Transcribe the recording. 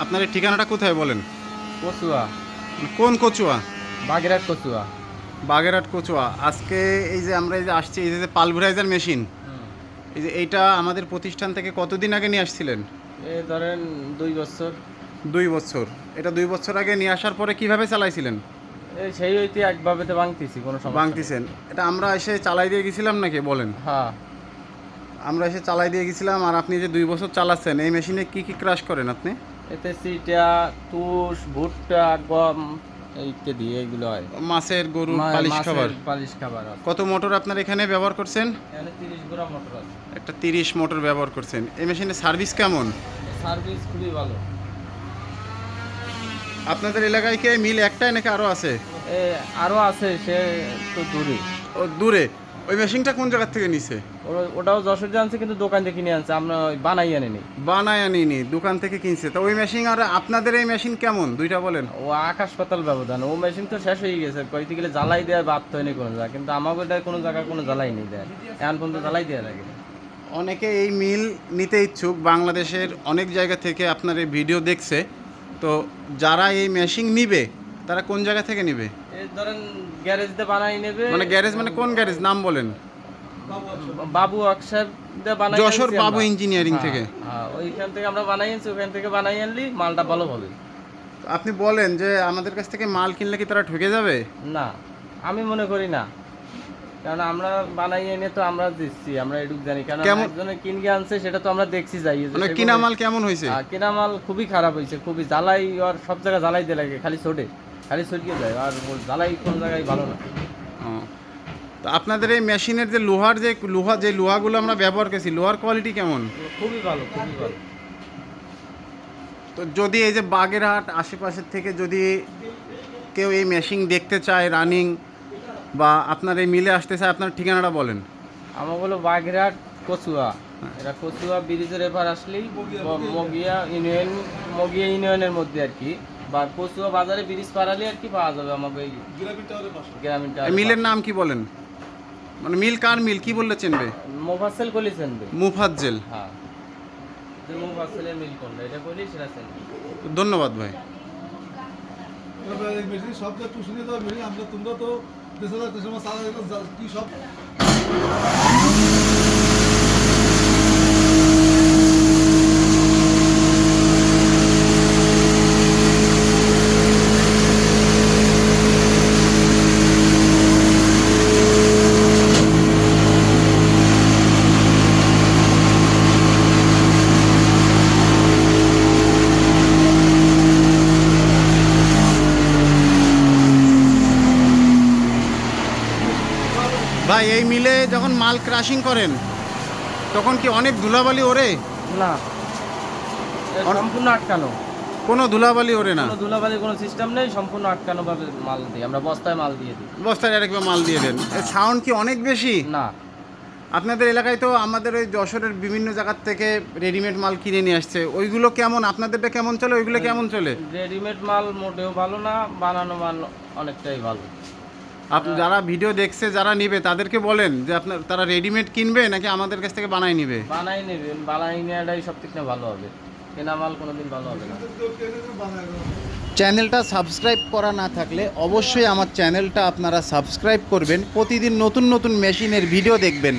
আপনার এই ঠিকানাটা কোথায় বলেন? কচুয়া। কোন কচুয়া? বাগেরহাট কচুয়া। বাগেরহাট কচুয়া। আজকে এই যে আমরা এই যে আসছি এই যে পালভরাইজার মেশিন এই যে এইটা আমাদের প্রতিষ্ঠান থেকে কতদিন আগে নিয়ে আসছিলেন? এ ধরেন দুই বছর। দুই বছর। এটা দুই বছর আগে নিয়ে আসার পরে কীভাবে চালাইছিলেন? এই সেই হইতে একভাবে তো ভাঙতেছি কোনো সমস্যা নেই। বাংতিছেন এটা আমরা এসে চালাই দিয়ে গেছিলাম নাকি বলেন? হ্যাঁ। আমরা এসে চালাই দিয়ে গেছিলাম আর আপনি যে দুই বছর চালাচ্ছেন এই মেশিনে কি কি ক্রাশ করেন আপনি? এতে সিটা তুষ ভুট্টা গম দিয়ে এগুলো হয়। মাছের গরুর পালিশ খাবার? পালিশ খাবার কত মোটর আপনার এখানে ব্যবহার করছেন? এখানে তিরিশ গ্রাম মোটর আছে। একটা তিরিশ মোটর ব্যবহার করছেন। এই মেশিনের সার্ভিস কেমন? সার্ভিস খুবই ভালো। আপনাদের এলাকায় কি মিল একটাই নাকি আরও আছে? এ আরও আছে সে তো দূরে। ও দূরে। ওই মেশিনটা কোন জায়গার থেকে নিছে? ওটাও যশোর জানছে কিন্তু দোকান থেকে কিনে আনছে। আমরা ওই বানাই আনিনি বানায় আনিনি দোকান থেকে কিনছে। তো ওই মেশিন আর আপনাদের এই মেশিন কেমন? দুইটা বলেন। ও আকাশ পাতাল ব্যবধান। ও মেশিন তো শেষ হয়ে গেছে। কইতে গেলে জ্বালাই দেওয়া বাদ হয়নি কোনো জায়গা কিন্তু আমাকে কোনো জায়গায় কোনো জ্বালাই নেই দেয়। এখন পর্যন্ত জ্বালাই দেওয়া লাগে। অনেকে এই মিল নিতে ইচ্ছুক। বাংলাদেশের অনেক জায়গা থেকে আপনার এই ভিডিও দেখছে। তো যারা এই মেশিন নিবে তারা কোন জায়গা থেকে নিবে? ধরেন গ্যারেজ দিয়ে বানাই নেবে। মানে গ্যারেজ মানে কোন গ্যারেজ নাম বলেন। বাবু অক্ষর দিয়ে বানাই যশোর বাবু। ইঞ্জিনিয়ারিং থেকে। হ্যাঁ ওইখান থেকে আমরা বানাই আনছি ওখান থেকে বানাই আনলি মালটা ভালো হবে। আপনি বলেন যে আমাদের কাছ থেকে মাল কিনলে কি তারা ঠকে যাবে? না আমি মনে করি না। কারণ আমরা বানাই এনে তো আমরা দিচ্ছি আমরা এটুক জানি। কারণ একজনে কিনকে আনছে সেটা তো আমরা দেখছি যাই। মানে কিনা মাল কেমন হয়েছে কেনা মাল খুবই খারাপ হয়েছে খুবই জ্বালাই আর সব জায়গায় জ্বালাই দিয়ে লাগে খালি ছোটে। খালি ছড়িয়ে যায় আর জ্বালাই কোন জায়গায় ভালো না। তো আপনাদের এই মেশিনের যে লোহার যে লোহা যে লোহাগুলো আমরা ব্যবহার করছি লোহার কোয়ালিটি কেমন? খুবই ভালো খুবই ভালো। তো যদি এই যে বাগেরহাট আশেপাশের থেকে যদি কেউ এই মেশিন দেখতে চায় রানিং বা আপনার এই মিলে আসতে চায় আপনার ঠিকানাটা বলেন। আমার হলো বাগেরহাট কচুয়া। এটা কচুয়া ব্রিজের এপার আসলেই মগিয়া ইউনিয়ন মগিয়া ইউনিয়নের মধ্যে আর কি। বা কচুয়া বাজারে ব্রিজ পারালে আর কি পাওয়া যাবে আমাকে এই গ্রামীণ এই টাওয়ারের মিলের নাম কি বলেন? মানে মিল কার মিল? কি বললে চিনবে। মোফাসেল কলি চেনবে। মুফাজ্জেল। হ্যাঁ। যে মোফাসেলের মিল কোনটা এটা কলি সেটা চেনবে। ধন্যবাদ ভাই। সব যা টুসুনি তো আমরা তোমরা তো দেশে কি সব ভাই এই মিলে যখন মাল ক্রাশিং করেন তখন কি অনেক ধুলাবালি ওরে না। সম্পূর্ণ আটকানো। কোনো ধুলাবালি ওরে না। ধুলাবালি কোনো সিস্টেম নেই সম্পূর্ণ আটকানো ভাবে মাল দিই। আমরা বস্তায় মাল দিয়ে দিই। বস্তায় আরেকবার মাল দিয়ে দেন। সাউন্ড কি অনেক বেশি? না। আপনাদের এলাকায় তো আমাদের ওই যশোরের বিভিন্ন জায়গার থেকে রেডিমেড মাল কিনে নিয়ে আসছে। ওইগুলো কেমন? আপনাদেরটা কেমন চলে? ওইগুলো কেমন চলে? রেডিমেড মাল মোটেও ভালো না বানানো মাল অনেকটাই ভালো। আপ যারা ভিডিও দেখছে যারা নিবে তাদেরকে বলেন যে আপনার তারা রেডিমেড কিনবে নাকি আমাদের কাছ থেকে বানাই নিবে? বানাই নেবেন বানাই নেওয়াটাই সব থেকে ভালো হবে। কেনা মাল কোনোদিন ভালো হবে না। চ্যানেলটা সাবস্ক্রাইব করা না থাকলে অবশ্যই আমার চ্যানেলটা আপনারা সাবস্ক্রাইব করবেন। প্রতিদিন নতুন নতুন মেশিনের ভিডিও দেখবেন।